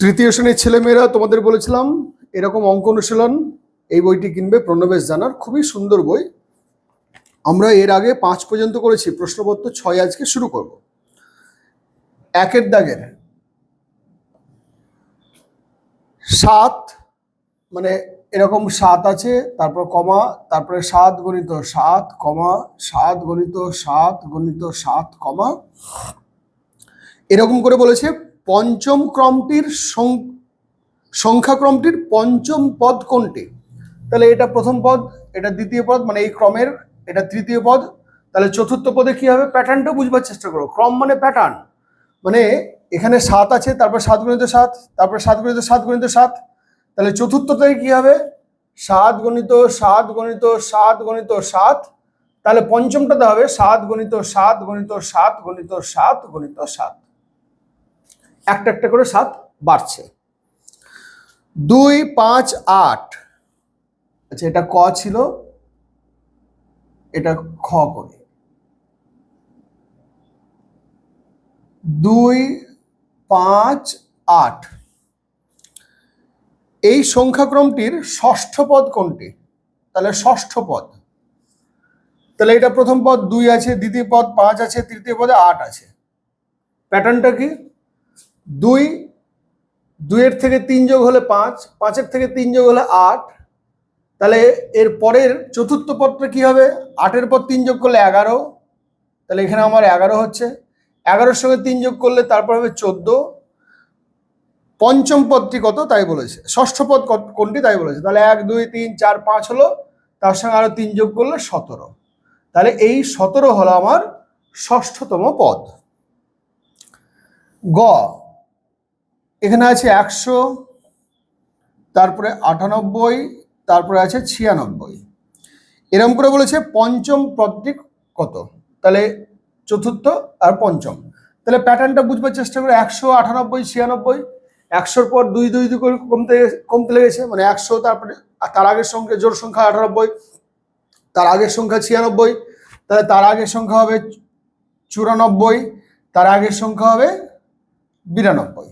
তৃতীয় শ্রেণির ছেলেমেয়েরা তোমাদের বলেছিলাম, এরকম অঙ্ক অনুশীলন এই বইটি কিনবে প্রণবেশ জানার, খুবই সুন্দর বই। আমরা এর আগে পাঁচ পর্যন্ত করেছি, প্রশ্নপত্র ছয় আজকে শুরু করব। একের দাগের। সাত মানে এরকম সাত আছে, তারপর কমা, তারপরে সাত গণিত সাত, কমা, সাত গণিত সাত গণিত সাত, কমা। এরকম করে বলেছে পঞ্চম ক্রমটির সংখ্যাক্রমটির পঞ্চম পদ কোনটি তাহলে এটা প্রথম পদ এটা দ্বিতীয় পদ মানে এই ক্রমের এটা তৃতীয় পদ তাহলে চতুর্থ পদে কি হবে প্যাটার্নটা বুঝবার চেষ্টা করো ক্রম মানে প্যাটার্ন মানে এখানে সাত আছে তারপর সাত গণিত সাত তারপর সাত গণিত সাত গণিত সাত তাহলে চতুর্থটায় কি হবে সাত গণিত সাত গণিত সাত গণিত সাত তাহলে পঞ্চমটাতে হবে সাত গণিত সাত গণিত সাত গণিত সাত গণিত সাত একটা একটা করে সাত বাড়ছে। দুই, পাঁচ, আট। আচ্ছা এটা ক ছিল? এটা খ করে। দুই, পাঁচ, আট। এই সংখ্যাক্রমটির ষষ্ঠ পদ কোনটি? তাহলে ষষ্ঠ পদ। তাহলে এটা প্রথম পদ দুই আছে, দ্বিতীয় পদ পাঁচ আছে, তৃতীয় পদে আট আছে। প্যাটার্নটা কি? দুই, দুইয়ের থেকে তিন যোগ হলে পাঁচ, পাঁচের থেকে তিন যোগ হলে আট। তাহলে এর পরের চতুর্থ পদটা কি হবে? আটের পর তিন যোগ করলে এগারো। তাহলে এখানে আমার এগারো হচ্ছে। এগারোর সঙ্গে তিন যোগ করলে তারপর হবে চোদ্দ। পঞ্চম পদটি কত? তাই বলেছে। ষষ্ঠ পদ কোনটি? তাই বলেছে। তাহলে এক, দুই, তিন, চার, পাঁচ হলো। তার সঙ্গে আরও তিন যোগ করলে সতেরো। তাহলে এই সতেরো হলো আমার ষষ্ঠতম পদ। গ এখানে আছে একশো, তারপরে আটানব্বই, তারপরে আছে ছিয়ানব্বই। এরকম করে বলেছে পঞ্চম পদটি কত? তাহলে চতুর্থ আর পঞ্চম। তাহলে প্যাটার্নটা বুঝবার চেষ্টা করে, একশো, আটানব্বই, ছিয়ানব্বই, একশোর পর দুই দুই দুই করে কমতে কমতে লেগেছে মানে একশো, তারপরে তার আগের সংখ্যা জোর সংখ্যা আটানব্বই, তার আগের সংখ্যা ছিয়ানব্বই, তাহলে তার আগের সংখ্যা হবে চুরানব্বই, তার আগের সংখ্যা হবে বিরানব্বই।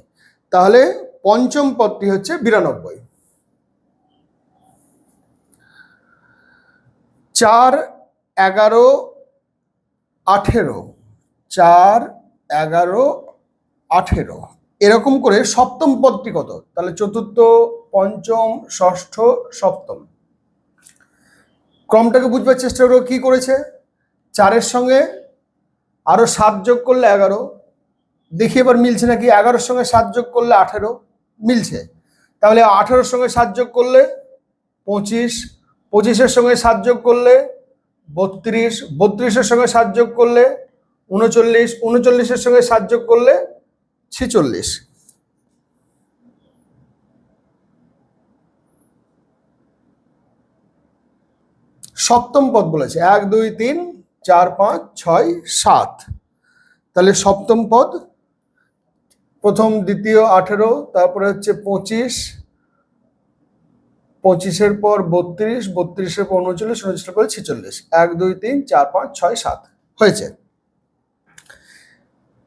তাহলে পঞ্চম পদটি হচ্ছে বিরানব্বই। চার এগারো আঠেরো, চার এগারো আঠেরো, এরকম করে সপ্তম পদটি কত? তাহলে চতুর্থ, পঞ্চম, ষষ্ঠ, সপ্তম। ক্রমটাকে বুঝবার চেষ্টা করো কি করেছে? চারের সঙ্গে আরও সাত যোগ করলে এগারো দেখি এবার মিলছে নাকি এগারোর সঙ্গে সাত যোগ করলে আঠেরো, মিলছে। তাহলে আঠেরোর সঙ্গে সাত যোগ করলে পঁচিশ, পঁচিশের সঙ্গে সাত যোগ করলে বত্রিশ, বত্রিশের সঙ্গে সাত যোগ করলে উনচল্লিশ, উনচল্লিশের সঙ্গে সাত যোগ করলে ছেচল্লিশ। সপ্তম পদ বলেছে, এক, দুই, তিন, চার, পাঁচ, ছয়, সাত। তাহলে সপ্তম পদ প্রথম, দ্বিতীয় আঠেরো, তারপরে হচ্ছে পঁচিশ, পঁচিশের পর বত্রিশ, বত্রিশের পর উনচল্লিশ, উনচল্লিশের পর ছেচল্লিশ। এক, দুই, তিন, চার, পাঁচ, ছয়, সাত। হয়েছে।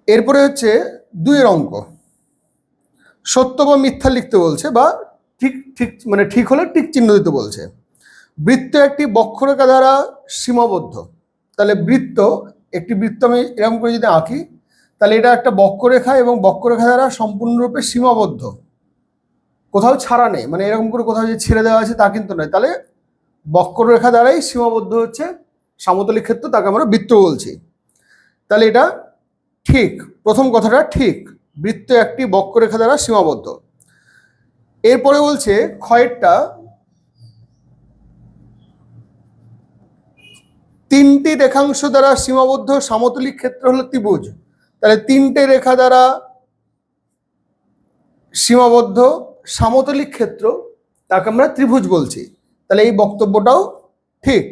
এরপরে হচ্ছে দুইয়ের অঙ্ক। সত্য বা মিথ্যা লিখতে বলছে বা ঠিক ঠিক মানে ঠিক হলে ঠিক চিহ্ন দিতে বলছে। বৃত্ত একটি বক্ষরেখা দ্বারা সীমাবদ্ধ। তাহলে বৃত্ত, একটি বৃত্ত আমি এরকম করে যদি আঁকি তাহলে এটা একটা বক্ষরেখা এবং বক্ষরেখা দ্বারা সম্পূর্ণরূপে সীমাবদ্ধ। কোথাও ছাড়া নেই। মানে এরকম করে কোথাও যে ছেড়ে দেওয়া আছে, তা কিন্তু নয়। তাহলে বক্ররেখা দ্বারাই সীমাবদ্ধ হচ্ছে সমতলিক ক্ষেত্র, তাকে আমরা বৃত্ত বলছি। তাহলে এটা ঠিক, প্রথম কথাটা ঠিক। বৃত্ত একটি বক্ররেখা দ্বারা সীমাবদ্ধ। এরপরে বলছে ক্ষয়েরটা তিনটি রেখাংশ দ্বারা সীমাবদ্ধ। সমতলিক ক্ষেত্র হলো ত্রিভুজ। তাহলে তিনটে রেখা দ্বারা সীমাবদ্ধ সামতলিক ক্ষেত্র, তাকে আমরা ত্রিভুজ বলছি। তাহলে এই বক্তব্যটাও ঠিক।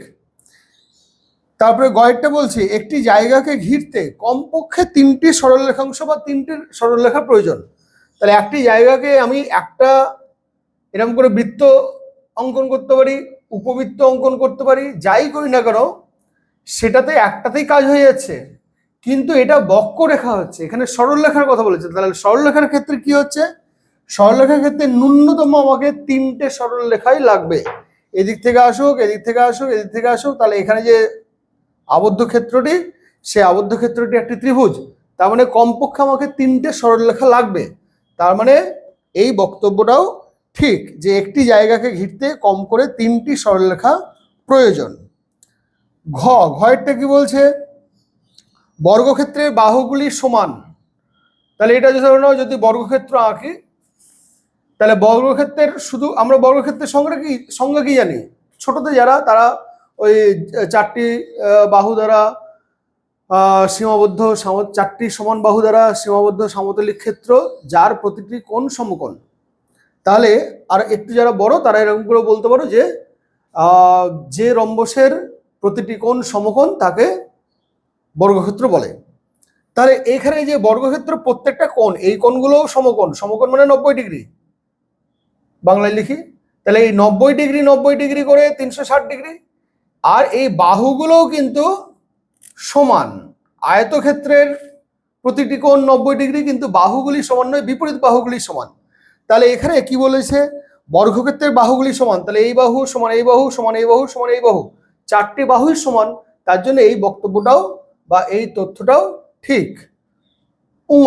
তারপরে গয়েরটা বলছি, একটি জায়গাকে ঘিরতে কমপক্ষে তিনটি সরলরেখাংশ বা তিনটি সরলরেখা প্রয়োজন। তাহলে একটি জায়গাকে আমি একটা এরকম করে বৃত্ত অঙ্কন করতে পারি, উপবৃত্ত অঙ্কন করতে পারি, যাই করি না কেন, সেটাতে একটাতেই কাজ হয়ে যাচ্ছে। কিন্তু এটা বক্ররেখা হচ্ছে। এখানে সরলরেখার কথা বলেছে। তাহলে সরলরেখার ক্ষেত্রে কি হচ্ছে? সরলরেখার ক্ষেত্রে ন্যূনতম আমাকে তিনটে সরলরেখাই লাগবে। এদিক থেকে আসুক, এদিক থেকে আসুক, এদিক থেকে আসুক, তাহলে এখানে যে আবদ্ধ ক্ষেত্রটি সে আবদ্ধ ক্ষেত্রটি একটি ত্রিভুজ। তার মানে কমপক্ষে আমাকে তিনটে সরলরেখা লাগবে। তার মানে এই বক্তব্যটাও ঠিক যে একটি জায়গাকে ঘিরতে কম করে তিনটি সরলরেখা প্রয়োজন। ঘ, ঘয়েরটা কি বলছে? বর্গক্ষেত্রের বাহুগুলি সমান। তাহলে এটা যদি নাও যদি বর্গক্ষেত্র আঁকি, তাহলে বর্গক্ষেত্রের শুধু, আমরা বর্গক্ষেত্রের সংজ্ঞা কি সংজ্ঞা কি জানি? ছোটতে যারা, তারা ওই চারটি বাহু দ্বারা সীমাবদ্ধ সাম- চারটি সমান বাহু দ্বারা সীমাবদ্ধ সমতলিক ক্ষেত্র, যার প্রতিটি কোণ সমকোণ। তাহলে, আর একটু যারা বড়, তারা এরকম করে বলতে পারো যে যে রম্বসের প্রতিটি কোণ সমকোণ, তাকে বর্গক্ষেত্র বলে। তাহলে এখানে যে বর্গক্ষেত্র প্রত্যেকটা কোণ, এই কোণগুলো সমকোণ। সমকোণ মানে নব্বই ডিগ্রি। বাংলায় লিখি। তাহলে এই নব্বই ডিগ্রি নব্বই ডিগ্রি করে তিনশো ষাট ডিগ্রি। আর এই বাহুগুলোও কিন্তু সমান। আয়তক্ষেত্রের প্রতিটি কোণ নব্বই ডিগ্রি, কিন্তু বাহুগুলি সমান নয়, বিপরীত বাহুগুলি সমান। তাহলে এখানে কি বলেছে? বর্গক্ষেত্রের বাহুগুলি সমান। তাহলে এই বাহু সমান, এই বাহু সমান, এই বাহু সমান, এই বাহু। চারটি বাহুই সমান। তার জন্য এই বক্তব্যটাও বা এই তথ্যটাও ঠিক। উঙ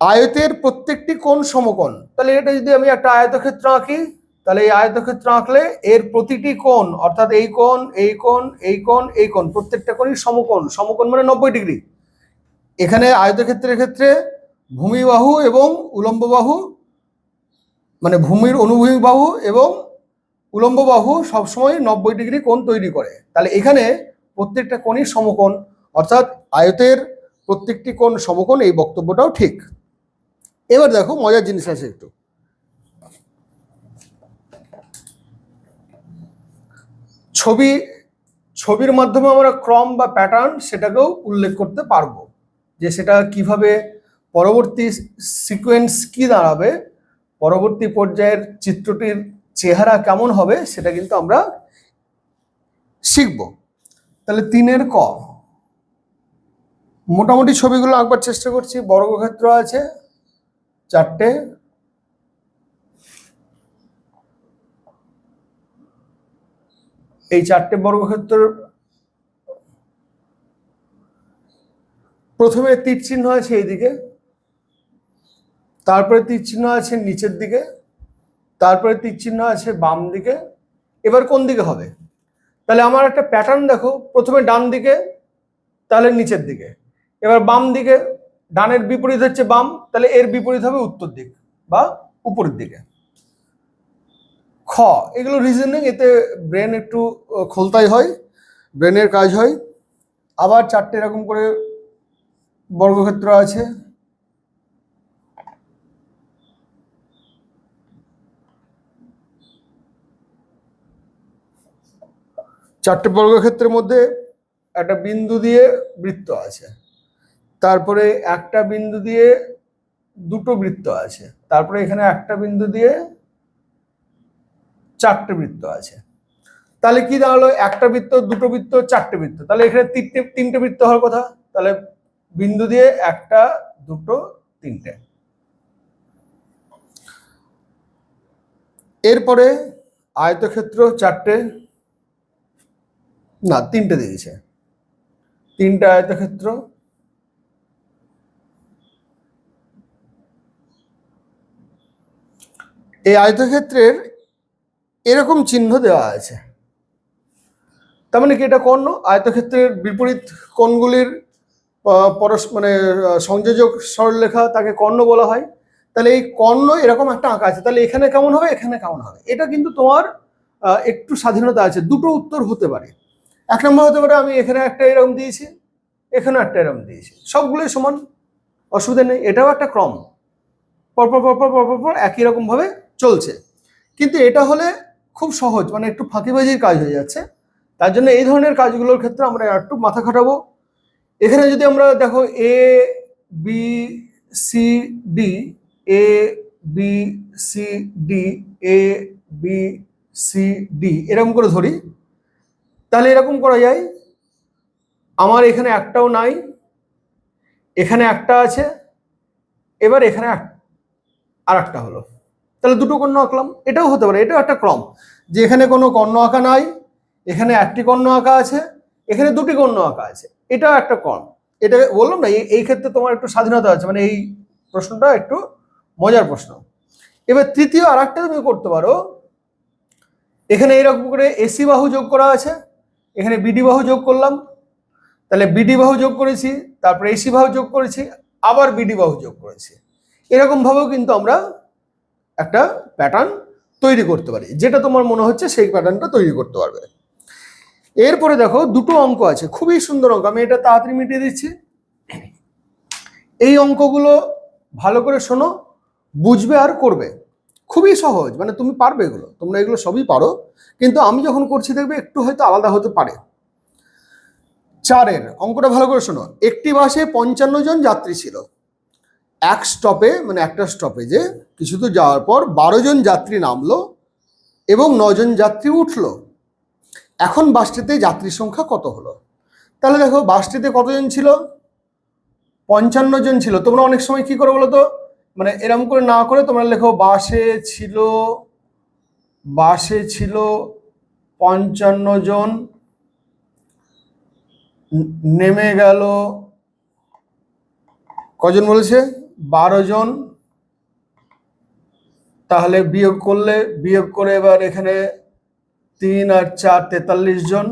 আয়তের প্রত্যেকটি কোণ সমকোণ। তাহলে এটা যদি আমি একটা আয়তক্ষেত্র আঁকি, তাহলে এই আয়তক্ষেত্র আঁকলে এর প্রতিটি কোণ, অর্থাৎ এই কোণ এই কোণ এই কোণ এই কোণ, প্রত্যেকটা কোণই সমকোণ। সমকোণ মানে নব্বই ডিগ্রি। এখানে আয়তক্ষেত্রের ক্ষেত্রে ভূমি বাহু এবং উলম্ব বাহু মানে ভূমির অনুভূমিক বাহু এবং উলম্ব বাহু সবসময় নব্বই ডিগ্রি কোণ তৈরি করে। তাহলে এখানে প্রত্যেকটা কোণই সমকোণ, অর্থাৎ আয়তের প্রত্যেকটি কোণ সমকোণ, এই বক্তব্যটাও ঠিক। এবার দেখো, মজার জিনিস আছে একটু। ছবি, ছবির মাধ্যমে আমরা ক্রম বা প্যাটার্ন সেটাকেও উল্লেখ করতে পারব, যে সেটা কীভাবে পরবর্তী সিকোয়েন্স কি দাঁড়াবে, পরবর্তী পর্যায়ের চিত্রটির চেহারা কেমন হবে, সেটা কিন্তু আমরা শিখব। তাহলে তিনের ক। মোটামুটি ছবিগুলো আঁকবার চেষ্টা করছি বর্গক্ষেত্র আছে, চারটে। এই চারটে বর্গক্ষেত্র প্রথমে তীর চিহ্ন আছে এইদিকে, তারপরে তীর চিহ্ন আছে নিচের দিকে, তারপরে তীর চিহ্ন আছে বাম দিকে এবার কোন দিকে হবে? তাহলে আমার একটা প্যাটার্ন দেখো, প্রথমে ডান দিকে, তাহলে নিচের দিকে। এবার বাম দিকে, ডানের বিপরীত হচ্ছে বাম, তাহলে এর বিপরীত হবে উত্তর দিক বা উপরের দিকে। খ, এগুলো রিজনিং এতে ব্রেন একটু খোলতাই হয় ব্রেনের কাজ হয়। আবার চারটে এরকম করে বর্গক্ষেত্র আছে। চারটে বর্গক্ষেত্রের মধ্যে একটা বিন্দু দিয়ে বৃত্ত আছে। তারপরে একটা বিন্দু দিয়ে দুটো বৃত্ত আছে। তারপরে এখানে একটা বিন্দু দিয়ে চারটে বৃত্ত আছে। তাহলে কি দাঁড়াল? একটা বৃত্ত, দুটো বৃত্ত, চারটে বৃত্ত। তাহলে এখানে তিনটে তিনটে বৃত্ত হওয়ার কথা? তাহলে বিন্দু দিয়ে একটা, দুটো, তিনটে। এরপরে আয়তক্ষেত্র চারটে। না, তিনটে দিয়েছে। তিনটে আয়তক্ষেত্র। এই আয়তক্ষেত্রের এরকম চিহ্ন দেওয়া আছে। তার মানে কি এটা কর্ণ? আয়তক্ষেত্রের বিপরীত কোণগুলির পরস মানে সংযোজক সরলরেখা তাকে কর্ণ বলা হয়। তাহলে এই কর্ণ এরকম একটা আঁকা আছে। তাহলে এখানে কেমন হবে? এখানে কেমন হবে? এটা কিন্তু তোমার একটু স্বাধীনতা আছে। দুটো উত্তর হতে পারে। এক নম্বর হতে পারে আমি এখানে একটা এরকম দিয়েছি এখানে একটা এরকম দিয়েছি। সবগুলোই সমান, অসুবিধা নেই, এটাও একটা ক্রম। পরপর পরপর পরপর পর একই রকম ভাবে চলছে। কিন্তু এটা হলে খুব সহজ মানে একটু ফাঁকিবাজির কাজ হয়ে যাচ্ছে। তার জন্য এই ধরনের কাজগুলোর ক্ষেত্রে আমরা একটু মাথা খাটাবো। এখানে যদি আমরা দেখো A B C D A B C D A B C D এরকম করে ধরি। তাহলে এরকম করা যায়, আমার এখানে একটাও নাই, এখানে একটা আছে, এবার এখানে আর একটা হলো। তাহলে দুটো কর্ণ আঁকলাম, এটাও হতে পারে, এটাও একটা ক্রম, যে এখানে কোনো কর্ণ আঁকা নাই, এখানে একটি কর্ণ আঁকা আছে, এখানে দুটি কর্ণ আঁকা আছে, এটাও একটা ক্রম। এটা বললাম না, এই- এই ক্ষেত্রে তোমার একটু স্বাধীনতা আছে মানে এই প্রশ্নটা একটু মজার প্রশ্ন। এবার তৃতীয় আর একটা তুমি করতে পারো, এখানে এইরকম করে এসি বাহু যোগ করা আছে এখানে বিডি বাহু যোগ করলাম। তাহলে বিডি বাহু যোগ করেছি, তারপরে এসি বাহু যোগ করেছি, আবার বিডি বাহু যোগ করেছি। এরকম ভাবেও কিন্তু আমরা একটা প্যাটার্ন তৈরি করতে পারি। যেটা তোমার মনে হচ্ছে সেই প্যাটার্নটা তৈরি করতে পারবে। এরপরে দেখো, দুটো অঙ্ক আছে, খুবই সুন্দর অঙ্ক। আমি এটা তাড়াতাড়ি মিটিয়ে দিচ্ছি। এই অঙ্কগুলো ভালো করে শোনো, বুঝবে আর করবে। খুবই সহজ মানে তুমি পারবে এগুলো, তোমরা এগুলো সবই পারো। কিন্তু আমি যখন করছি, দেখবে একটু হয়তো আলাদা হতে পারে। চারের, অঙ্কটা ভালো করে শোনো। একটি বাসে পঞ্চান্ন জন যাত্রী ছিল। এক স্টপে মানে একটা স্টপেজে কিছু দূর যাওয়ার পর বারো জন যাত্রী নামলো এবং নজন যাত্রী উঠল। এখন বাসটিতে যাত্রীর সংখ্যা কত হলো? তাহলে দেখো বাসটিতে কতজন ছিল? পঞ্চান্ন জন ছিল। তোমরা অনেক সময় কি করে বলো তো? মানে এরম করে না করে তোমরা লেখো, বাসে ছিল বাসে ছিল পঞ্চান্ন জন নেমে গেল কজন বলেছে? বারো জন। তাহলে বিয়োগ করলে, বিয়োগ করে এবার এখানে তিন আর চার তেতাল্লিশ জন।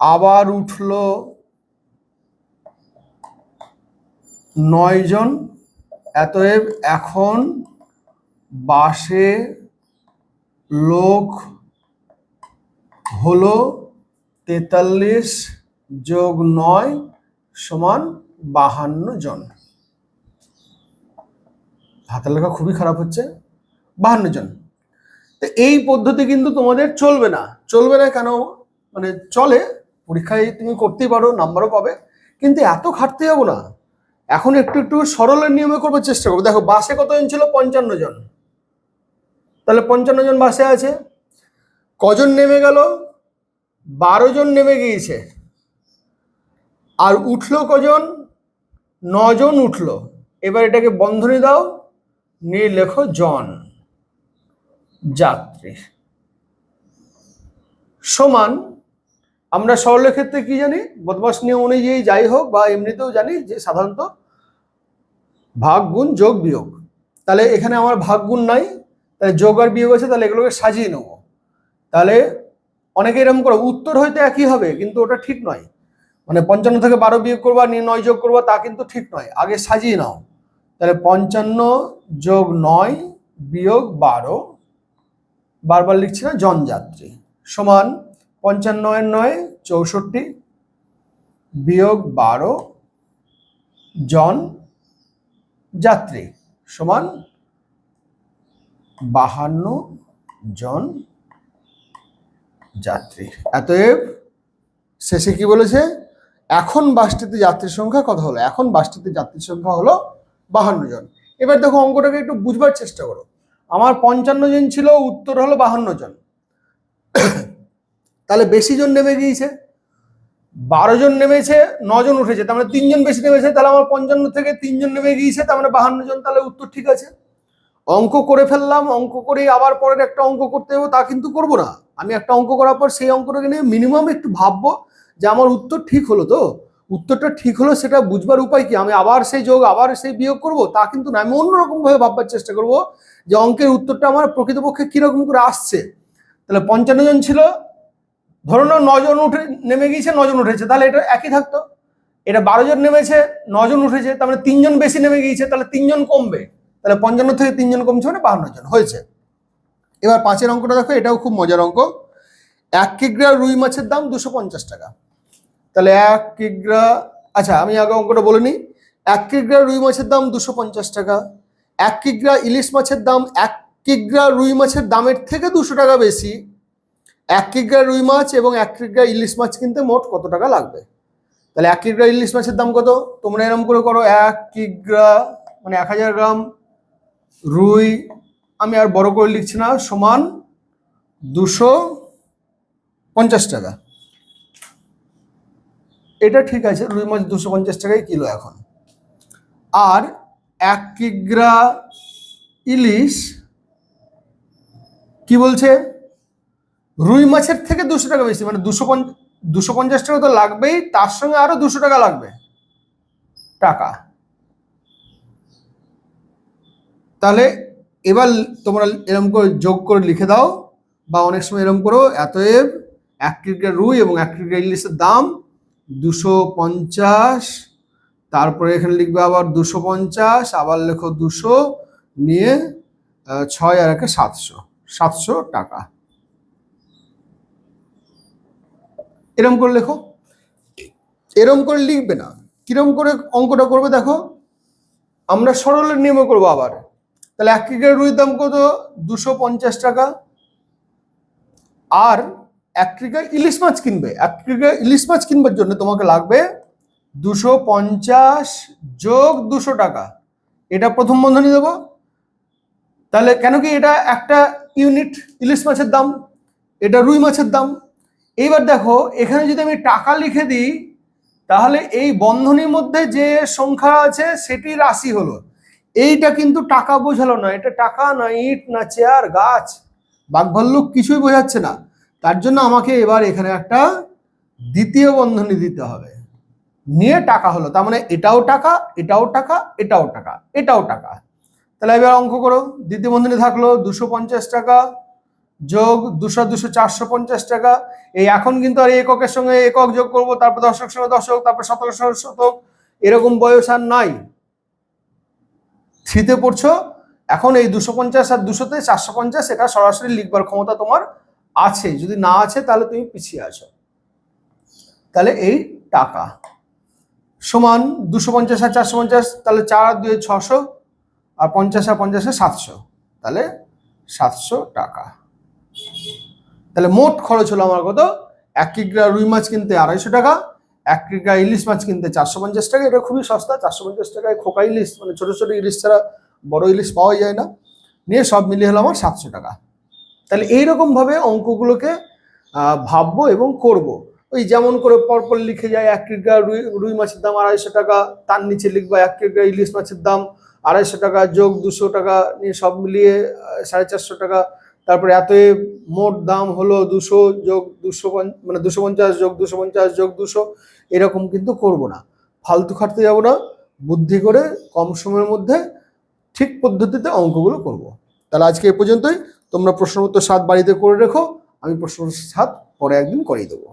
আবার উঠল নয় জন। এতএব এখন বাসে লোক হলো তেতাল্লিশ যোগ নয় সমান বাহান্ন জন। হাতের লেখা খুবই খারাপ হচ্ছে। বাহান্ন জন। তো এই পদ্ধতি কিন্তু তোমাদের চলবে না। চলবে না কেন? মানে চলে। পরীক্ষায় তুমি করতেই পারো, নাম্বারও পাবে। কিন্তু এত খাটতে যাব না। এখন একটু একটু সরলের নিয়মে করবার চেষ্টা করব। দেখো, বাসে কতজন ছিল? পঞ্চান্ন জন। তাহলে পঞ্চান্ন জন বাসে আছে। কজন নেমে গেল? বারো জন নেমে গিয়েছে। আর উঠল কজন? নজন উঠল। এবার এটাকে বন্ধনী দাও। নিয়ে লেখো জন। যাত্রী। সমান আমরা সরলের ক্ষেত্রে কি জানি? বদমাস নিয়ম অনুযায়ী যাই হোক বা এমনিতেও জানি যে সাধারণত ভাগ গুণ যোগ বিয়োগ। তাহলে এখানে আমার ভাগ গুণ নাই, তাহলে যোগ আর বিয়োগ আছে, তাহলে এগুলোকে সাজিয়ে নেব। তাহলে অনেকে এরকম করে, উত্তর হয়তো একই হবে, কিন্তু ওটা ঠিক নয়। মানে পঞ্চান্ন থেকে বারো বিয়োগ করবা নিয়ে নয় যোগ করবা, তা কিন্তু ঠিক নয়। আগে সাজিয়ে নাও। তাহলে পঞ্চান্ন যোগ নয় বিয়োগ বারো, বারবার লিখছি না, জনযাত্রী সমান পঞ্চান্ন এর নয়, চৌষট্টি, বিয়োগ বারো, জন, যাত্রী, সমান বাহান্ন জন যাত্রী। অতএব শেষে কি বলেছে? এখন বাসটিতে যাত্রীর সংখ্যা কত হলো? এখন বাসটিতে যাত্রীর সংখ্যা হলো বাহান্ন জন। এবার দেখো অঙ্কটাকে একটু বুঝবার চেষ্টা করো। আমার পঞ্চান্ন জন ছিল, উত্তর হলো বাহান্ন জন। তাহলে বেশি জন নেমে গিয়েছে? বারো জন নেমেছে, নজন উঠেছে, তার মানে তিনজন বেশি নেমেছে, তাহলে আমার পঞ্চান্ন থেকে তিনজন নেমে গিয়েছে, তার মানে বাহান্ন জন, তাহলে উত্তর ঠিক আছে। অঙ্ক করে ফেললাম, অঙ্ক করে আবার পরের একটা অঙ্ক করতে হবে, তা কিন্তু করব না। আমি একটা অঙ্ক করার পর সেই অঙ্কটাকে নিয়ে মিনিমাম একটু ভাববো যে আমার উত্তর ঠিক হলো তো। উত্তরটা ঠিক হলো সেটা বুঝবার উপায় কি? আমি আবার সেই যোগ, আবার সেই বিয়োগ করব? তা কিন্তু না, আমি অন্যরকম ভাবে ভাববার চেষ্টা করব যে অঙ্কের উত্তরটা আমার প্রকৃতপক্ষে কীরকম করে আসছে। তাহলে পঞ্চান্ন জন ছিল ধরুন নজন উঠে নেমে গিয়েছে, নজন উঠেছে, তাহলে এটা একই থাকতো? এটা বারো জন নেমেছে, নজন উঠেছে, তার মানে তিনজন বেশি নেমে গিয়েছে, তাহলে তিনজন কমবে। তাহলে পঞ্চান্ন থেকে তিনজন কমছে মানে বাহান্ন জন হয়েছে। এবার পাঁচের অঙ্কটা দেখো, এটাও খুব মজার অঙ্ক। এক কিগ্রা রুই মাছের দাম দুশো পঞ্চাশ টাকা। তাহলে এক কিগ্রা আচ্ছা আমি আগে অঙ্কটা বলে নিই। এক কিগ্রা রুই মাছের দাম দুশো পঞ্চাশ টাকা। এক কিগ্রা ইলিশ মাছের দাম, এক কিগ্রা রুই মাছের দামের থেকে দুশো টাকা বেশি। এক কিগ্রা রুই মাছ এবং এক কিগ্রা ইলিশ মাছ কিনতে মোট কত টাকা লাগবে? তাহলে এক কিগ্রা ইলিশ মাছের দাম কত? তোমরা এরকম করে করো এক কিগ্রা মানে এক হাজার গ্রাম রুই, আমি আর বড় করে লিখছি না, সমান দুশো পঞ্চাশ টাকা। এটা ঠিক আছে, রুই মাছ দুশো পঞ্চাশ টাকাই কিলো এখন। আর এক কিগ্রা ইলিশ কি বলছে? রুই মাছের থেকে দুশো টাকা বেশি মানে দুশো দুশো পঞ্চাশ টাকা তো লাগবেই, তার সঙ্গে আরও দুশো টাকা লাগবে। টাকা। তাহলে এবার তোমরা এরম করে যোগ করে লিখে দাও, বা অনেক সময় এরম করো এতএব এক কিলোগ্রাম রুই এবং এক কিলোগ্রাম ইলিশের দাম দুশো পঞ্চাশ, তারপরে এখানে লিখবে আবার দুশো পঞ্চাশ, আবার লেখো দুশো, নিয়ে ছয় আর একে সাতশো সাতশো টাকা। এরম করে লেখো। এরম করে লিখবে না। কিরম করে অঙ্কটা করবে দেখো? আমরা সরলের নিয়মে করব আবার। তাহলে এক কিলোগ্রাম রুইয়ের দাম কত? দুশো পঞ্চাশ টাকা। আর এক কিলোগ্রাম ইলিশ মাছ কিনবে। এক কিলোগ্রাম ইলিশ মাছ কিনবার জন্য তোমাকে লাগবে দুশো পঞ্চাশ যোগ দুশো টাকা। এটা প্রথম বন্ধনী দেবো। তাহলে কেন কি এটা একটা ইউনিট ইলিশ মাছের দাম? এটা রুই মাছের দাম। এইবার দেখো, এখানে যদি আমি টাকা লিখে দিই, তাহলে এই বন্ধনীর মধ্যে যে সংখ্যা আছে, সেটি রাশি হলো। এইটা কিন্তু টাকা বোঝালো না এটা টাকা না ইট, না চেয়ার, গাছ। বাঘভাল্লুক কিছুই বোঝাচ্ছে না। তার জন্য আমাকে এবার এখানে একটা দ্বিতীয় বন্ধনী দিতে হবে। নিয়ে টাকা হলো। তার মানে এটাও টাকা এটাও টাকা এটাও টাকা এটাও টাকা। তাহলে এবার অঙ্ক করো। দ্বিতীয় বন্ধনী থাকল দুশো পঞ্চাশ টাকা। যোগ দুশো দুশো চারশো পঞ্চাশ টাকা। এই এখন কিন্তু আর এককের সঙ্গে একক যোগ করব, তারপর দশক সঙ্গে দশক, তারপর শতকের সঙ্গে শতক, এরকম বয়স আর নাই। থ্রিতে পড়ছো, এখন এই দুশো পঞ্চাশ আর দুশোতে চারশো পঞ্চাশ, এটা সরাসরি লিখবার ক্ষমতা তোমার আছে। যদি না আছে, তাহলে তুমি পিছিয়ে আছো। তাহলে এই টাকা। সমান দুশো পঞ্চাশ আর চারশো পঞ্চাশ, তাহলে চার আর দুই ছশো, আর পঞ্চাশ আর পঞ্চাশে সাতশো, তাহলে সাতশো টাকা। তাহলে মোট খরচ হলো আমার কত? এক কিগ্রা রুই মাছ কিনতে আড়াইশো টাকা, এক কিগ্রা ইলিশ মাছ কিনতে চারশো পঞ্চাশ টাকা। এটা খুবই সস্তা, চারশো পঞ্চাশ টাকায় খোকা ইলিশ মানে ছোটো ছোটো ইলিশ ছাড়া বড় ইলিশ পাওয়া যায় না। নিয়ে সব মিলিয়ে হলো আমার সাতশো টাকা। তাহলে এইরকমভাবে অঙ্কগুলোকে ভাববো এবং করব। ওই যেমন করে পরপর লিখে যায়, এক কিগ্রা রুই রুই মাছের দাম আড়াইশো টাকা, তার নিচে লিখবা এক কিগ্রা ইলিশ মাছের দাম আড়াইশো টাকা, যোগ দুশো টাকা, নিয়ে সব মিলিয়ে সাড়ে চারশো টাকা। তারপরে এত মোট দাম হলো দুশো যোগ দুশো মানে দুশো পঞ্চাশ যোগ দুশো পঞ্চাশ যোগ দুশো, এরকম কিন্তু করব না। ফালতু খাটতে যাব না, বুদ্ধি করে কম সময়ের মধ্যে ঠিক পদ্ধতিতে অঙ্কগুলো করব। তাহলে আজকে এ পর্যন্তই। তোমরা প্রশ্ন উত্তর সাত বাড়িতে করে রেখো, আমি প্রশ্ন সাত পরে একদিন করিয়ে দেবো।